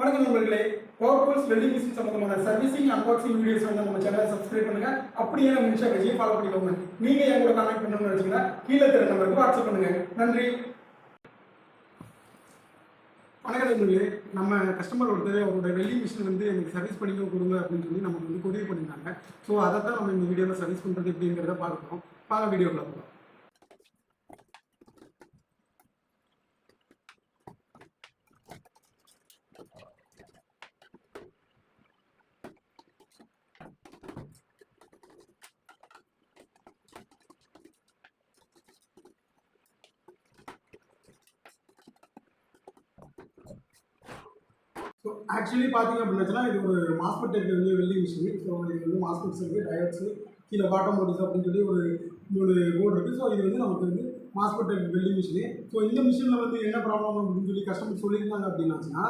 வணக்கம் நண்பர்களே. Powerfuls welding machine சம்பந்தமான சர்வீசிங் அன்பாக்சிங் வீடியோஸ் வந்து நம்ம சேனலை சப்ஸ்கிரைப் பண்ணுங்க. அப்படியே நம்ம இன்ஸ்டா பேஜையும் ஃபாலோ பண்ணிக்கோங்க. நீங்க என் கூட கான்டாக்ட் பண்ணணும்னு நினைச்சீங்கன்னா கீழே தெரிய நம்பருக்கு வாட்ஸ்அப் பண்ணுங்க. நன்றி. வணக்கம் நண்பர்களே. நம்ம கஸ்டமர் ஒருத்தர் அவரோட வெல்டிங் மிஷின் வந்து எனக்கு சர்வீஸ் பண்ணி கொடுங்க அப்படின்னு சொல்லி நமக்கு வந்து உதவி பண்ணியிருந்தாங்க. ஸோ அதை தான் நம்ம இந்த வீடியோவில் சர்வீஸ் பண்ணுறது எப்படிங்கிறத பார்க்குறோம் வாங்க வீடியோக்குள்ள போகலாம். ஸோ ஆக்சுவலி பார்த்தீங்க அப்படின்னா இது ஒரு மாஸ்பெட் டைப் வந்து வெல்டிங் மிஷின் ஸோ இது வந்து மாஸ்பெட்ஸ் இருக்குது டயர்ட்ஸு கீழே பாட்டம் மோட்டர்ஸ் அப்படின்னு சொல்லி ஒரு மூணு போர்டு இருக்குது ஸோ இது வந்து நமக்கு வந்து MOSFET type welding machine so இந்த மிஷினில் வந்து என்ன ப்ராப்ளம் அப்படின்னு சொல்லி கஸ்டமர் சொல்லியிருந்தாங்க அப்படின்னாச்சுன்னா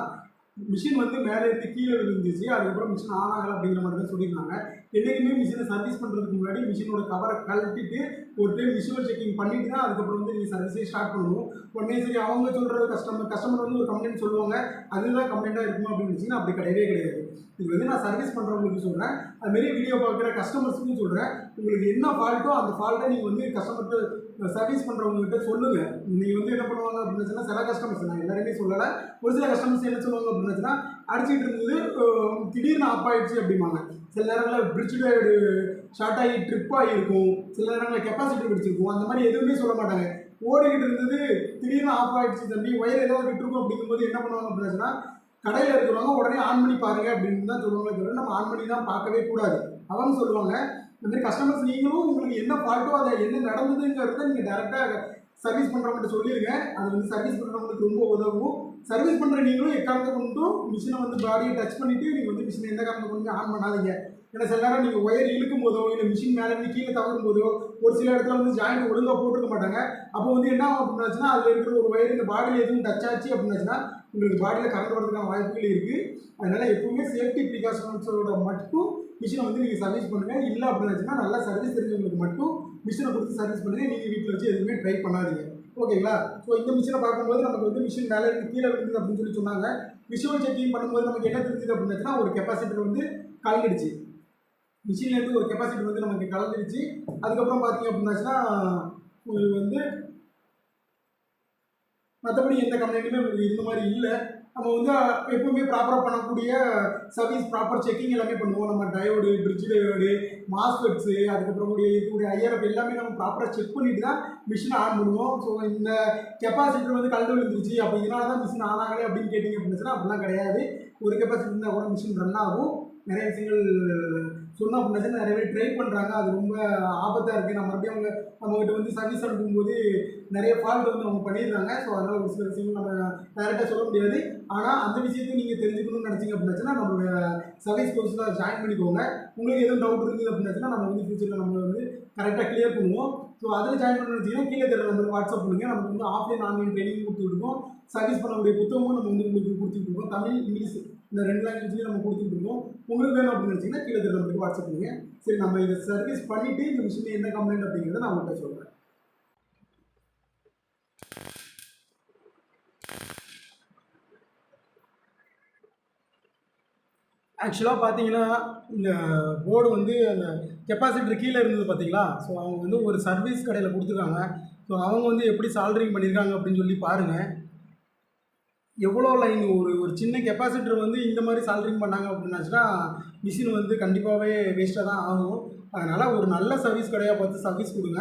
மிஷின் வந்து மேலே இருந்து கீழே விழுந்துச்சு அதுக்கப்புறம் மிஷின் ஆன் ஆகலை அப்படிங்கிற மாதிரி தான் சொல்லியிருந்தாங்க. என்றைக்குமே மிஷினை சர்வீஸ் பண்ணுறதுக்கு முன்னாடி மிஷினோட கவரை கழட்டிட்டு ஒரு டைம் விஷுவல் செக்கிங் பண்ணிட்டு தான் அதுக்கப்புறம் வந்து நீங்கள் சர்வீஸே ஸ்டார்ட் பண்ணணும். உடனே சரி அவங்க சொல்கிற கஸ்டமர் கஸ்டமர் வந்து ஒரு கம்ப்ளைண்ட் சொல்லுவாங்க அதுதான் கம்ப்ளைண்ட்டாக இருக்குமா அப்படின்னு இருந்துச்சுன்னா அப்படி கிடையவே கிடையாது. இது வந்து நான் சர்வீஸ் பண்ணுறவங்களுக்கு சொல்கிறேன் அதுமாரி வீடியோ பார்க்குற கஸ்டமர்ஸுக்கும் சொல்கிறேன் உங்களுக்கு என்ன ஃபால்ட்டோ அந்த ஃபால்ட்டை நீங்கள் வந்து கஸ்டமர்கிட்ட சர்வீஸ் பண்ணுறவங்ககிட்ட சொல்லுங்கள் நீங்கள் வந்து என்ன பண்ணுவாங்க அப்படின்னு சொன்னால் சில கஸ்டமர்ஸ் நான் எல்லாருமே சொல்லலை. ஒரு சில கஸ்டமர்ஸ் என்ன சொல்லுவாங்க அப்படின்னு வச்சுன்னா அடிச்சிட்டு இருந்தது திடீர்னு ஆப் ஆயிடுச்சு அப்படிம்பாங்க. சில நேரங்களில் பிரிட்ஜ் டயர்டு ஷார்ட் ஆகி ட்ரிப் ஆகியிருக்கும் சில நேரங்களில் கெப்பாசிட்டி பிடிச்சிருக்கும். அந்த மாதிரி எதுவுமே சொல்ல மாட்டாங்க. ஓடிக்கிட்டு இருந்தது திடீர்னு ஆஃப் ஆயிடுச்சு தம்பி ஒயர் ஏதாவது விட்டுருக்கும் அப்படிங்கும்போது என்ன பண்ணுவாங்க அப்படின்னா கடையில் இருக்கிறவங்க உடனே ஆன் பண்ணி பாருங்க அப்படின்னு தான் சொல்லுவாங்க தவிர நம்ம ஆன் பண்ணி தான் பார்க்கவே கூடாது. அவங்க சொல்லுவாங்க இந்த மாதிரி கஸ்டமர்ஸ் நீங்களும் உங்களுக்கு என்ன ஃபால்ட்டோ அதை என்ன நடந்ததுங்கிறத நீங்கள் டேரெக்டாக சர்வீஸ் பண்ணுறவங்கள்ட்ட சொல்லிடுங்க அது வந்து சர்வீஸ் பண்ணுறவங்களுக்கு ரொம்ப உதவும். சர்வீஸ் பண்ணுற நீங்களும் எக்காரணத்தை கொண்டும் மிஷினை வந்து பாடியை டச் பண்ணிவிட்டு நீங்கள் வந்து மிஷினை எந்த காரணத்தை கொண்டு ஆன் பண்ணாதீங்க. ஏன்னா சில நேரம் நீங்கள் ஒயர் இழுக்கும் போதோ இல்லை மிஷின் மேலே இருந்து கீழே தவறும் போதோ ஒரு சில இடத்துல வந்து ஜாயிண்ட் ஒழுங்காக போட்டுக்க மாட்டாங்க. அப்போ வந்து என்ன அப்படின்னாச்சுன்னா அதில் இருக்கிற ஒரு ஒயர் இந்த பாடியில் எதுவும் டச் ஆச்சு அப்படின்னாச்சுன்னா உங்களுக்கு பாடியில் கரண்ட் வரதுக்கான வாய்ப்புகள் இருக்குது அதனால் எப்பவுமே சேஃப்டி ப்ரிகாஷன்ஸோட மட்டும் மிஷினை வந்து நீங்கள் சர்வீஸ் பண்ணுங்கள் இல்லை அப்படின்னாச்சுன்னா நல்லா சர்வீஸ் தெரிஞ்சவங்களுக்கு மட்டும் மிஷினை கொடுத்து சர்வீஸ் பண்ணுங்கள் நீங்கள் வீட்டில் வச்சு எதுவுமே ட்ரை பண்ணாதீங்க. ஓகேங்களா? ஸோ இந்த மிஷினை பார்க்கும்போது நமக்கு வந்து மிஷின் மேலே இருந்து கீழே விழுந்தது அப்படின்னு சொல்லி சொன்னாங்க. விஷுவல் செக்கிங் பண்ணும்போது நமக்கு என்ன தெரிஞ்சுது அப்படின்னாச்சுன்னா ஒரு கெப்பாசிட்டர் வந்து கலந்துடுச்சு. மிஷின்லேருந்து ஒரு கெப்பாசிட்டி வந்து நமக்கு கலந்துருச்சு. அதுக்கப்புறம் பார்த்தீங்க அப்படின்னாச்சுன்னா உங்களுக்கு வந்து மற்றபடி எந்த கம்ப்ளைண்ட்டுமே இந்த மாதிரி இல்லை. நம்ம வந்து எப்பவுமே ப்ராப்பராக பண்ணக்கூடிய சர்வீஸ் ப்ராப்பர் செக்கிங் எல்லாமே பண்ணுவோம். நம்ம டயோடு பிரிட்ஜ் டயோடு மாஸ்பெட்ஸு அதுக்கப்புறம் கூடிய இருக்கக்கூடிய ஐஆர்எஃப் எல்லாமே நம்ம ப்ராப்பராக செக் பண்ணிட்டு தான் மிஷினை ஆன் பண்ணுவோம். ஸோ இந்த கெப்பாசிட்டர் வந்து கலந்து விழுந்துருச்சு. அப்போ இதனால தான் மிஷின் ஆன் ஆகலை அப்படின்னு கேட்டிங்க அப்படின்னா அப்படிலாம் கிடையாது. ஒரு கெப்பாசிட்டி இருந்தால் கூட மிஷின் ரன் ஆகும். நிறைய விஷயங்கள் சொன்னோம் அப்படின்னா நிறைய பேர் ட்ரை பண்ணுறாங்க அது ரொம்ப ஆபத்தாக இருக்குது நம்ம மறுபடியும் அவங்க நம்மகிட்ட வந்து சர்வீஸ் அனுப்பும்போது நிறைய ஃபால்ட் வந்து அவங்க பண்ணிடுறாங்க. ஸோ அதனால் ஒரு சில விஷயங்கள் நம்ம டேரெக்டாக சொல்ல முடியாது. ஆனால் அந்த விஷயத்தையும் நீங்கள் தெரிஞ்சுக்கணும்னு நினச்சிங்க அப்படின்னாச்சுன்னா நம்மளோட சர்வீஸ் கோர்ஸில் ஜாயின் பண்ணிக்கோங்க. உங்களுக்கு எதுவும் டவுட் இருக்குது அப்படின்னாச்சுன்னா நம்ம வந்து ஃபியூச்சரில் நம்ம வந்து கரெக்டாக கிளியர் பண்ணுவோம். ஸோ அதில் ஜாயின் பண்ண நினச்சிங்கன்னா கீழே தெரியல நம்பருக்கு வாட்ஸ்அப் பண்ணுங்கள் நமக்கு வந்து ஆஃப்லைன் ஆன்லைன் ட்ரைனிங் கொடுத்துருக்கோம் சர்வீஸ் பண்ணக்கூடிய புத்தகமும் நம்ம வந்து உங்களுக்கு கொடுத்துட்டு இருக்கோம் தமிழ் இங்கிலீஷ் இந்த ரெண்டு லாங்குவேஜ்லேயும் நம்ம கொடுத்துட்டு இருக்கோம் உங்களுக்கு வேணும் அப்படின்னு நினச்சிங்கன்னா கீழே தெரியல நம்பருக்கு வாட்ஸ்அப் பண்ணுங்கள் சரி நம்ம இதை சர்வீஸ் பண்ணிவிட்டு இந்த மிஷினில் என்ன கம்ப்ளைண்ட் அப்படிங்கிறத நான் உங்கள்கிட்ட சொல்கிறேன் ஆக்சுவலாக பார்த்தீங்கன்னா இந்த போர்டு வந்து அந்த கெப்பாசிட்டர் கீழே இருந்தது பார்த்தீங்களா? ஸோ அவங்க வந்து ஒரு சர்வீஸ் கடையில் கொடுத்துருக்காங்க. ஸோ அவங்க வந்து எப்படி சால்ட்ரிங் பண்ணியிருக்காங்க அப்படின்னு சொல்லி பாருங்கள் எவ்வளோ லைன் ஒரு ஒரு சின்ன கெப்பாசிட்டர் வந்து இந்த மாதிரி சால்ட்ரிங் பண்ணாங்க அப்படின்னாச்சுன்னா மிஷின் வந்து கண்டிப்பாகவே வேஸ்ட்டாக தான் ஆகும். அதனால் ஒரு நல்ல சர்வீஸ் கடையாக பார்த்து சர்வீஸ் கொடுங்க.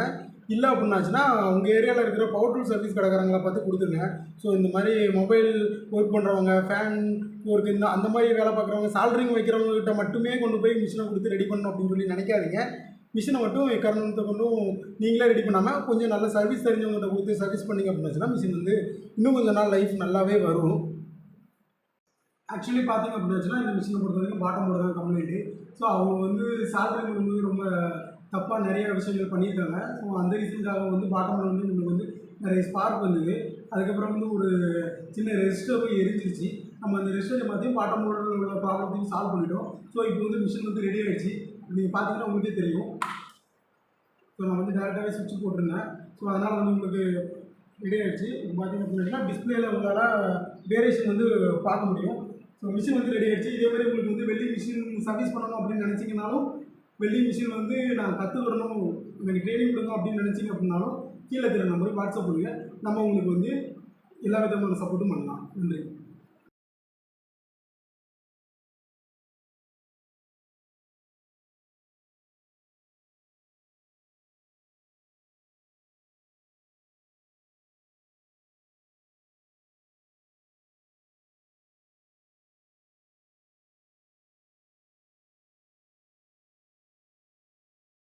இல்லை அப்படின்னாச்சுன்னா உங்கள் ஏரியாவில் இருக்கிற பவர் டூல் சர்வீஸ் கடைக்காரங்களை பார்த்து கொடுத்துருங்க. ஸோ இந்த மாதிரி மொபைல் ஒர்க் பண்ணுறவங்க ஃபேன் ஒர்க் இந்த அந்த மாதிரி வேலை பார்க்குறவங்க சால்ட்ரிங் வைக்கிறவங்ககிட்ட மட்டுமே கொண்டு போய் மிஷினை கொடுத்து ரெடி பண்ணணும் அப்படின்னு சொல்லி நினைக்காதீங்க. மிஷினை மட்டும் எக்காரணத்தை கொண்டும் நீங்களே ரெடி பண்ணாமல் கொஞ்சம் நல்ல சர்வீஸ் தெரிஞ்சவங்ககிட்ட கொடுத்து சர்வீஸ் பண்ணிங்க அப்படின்னாச்சுன்னா மிஷின் வந்து இன்னும் கொஞ்சம் நாள் லைஃப் நல்லாவே வரும். ஆக்சுவலி பார்த்தீங்க அப்படின்னாச்சுன்னா இந்த மிஷினை பொறுத்த வரைக்கும் பாட்டம் போர்டு தான் கம்ப்ளைண்ட்டு ஸோ அவங்க வந்து சால்ரி வந்து ரொம்ப தப்பாக நிறைய விஷயங்கள் பண்ணியிருக்காங்க. ஸோ அந்த ரீசனுக்காக வந்து பாட்டமில் வந்து உங்களுக்கு வந்து நிறைய ஸ்பார்க் வந்தது. அதுக்கப்புறம் வந்து ஒரு சின்ன ரெஜிஸ்டர் போய் எரிஞ்சிருச்சு. நம்ம அந்த ரெஜிஸ்டர் எல்லாத்தையும் பாட்டம் போர்டில் உள்ள ப்ராப்ளத்தையும் சால்வ் பண்ணிட்டோம். ஸோ இப்போ வந்து மிஷின் வந்து ரெடி ஆகிடுச்சு நீங்கள் பார்த்தீங்கன்னா உங்களுக்கே தெரியும். ஸோ நான் வந்து டேரெக்டாகவே சுவிட்ச் போட்டிருந்தேன். ஸோ அதனால் வந்து உங்களுக்கு ரெடி ஆகிடுச்சு இப்போ பார்த்தீங்க அப்படின்னா டிஸ்பிளேல உங்களால் வேரியேஷன் வந்து பார்க்க முடியும். ஸோ மிஷின் வந்து ரெடி ஆகிடுச்சு இதே மாதிரி உங்களுக்கு வந்து வெளியே மிஷின் சர்வீஸ் பண்ணணும் அப்படின்னு நினச்சிங்கனாலும் வெல்டிங் மிஷின் வந்து நான் கற்றுக்கிறணும் எனக்கு ட்ரைனிங் கொடுங்க அப்படின்னு நினச்சிங்க அப்படின்னாலும் கீழே இருக்கிற நம்பருக்கு வாட்ஸ்அப் பண்ணுங்கள் நம்ம உங்களுக்கு வந்து எல்லா விதமான சப்போர்ட்டும் பண்ணலாம். நன்றி.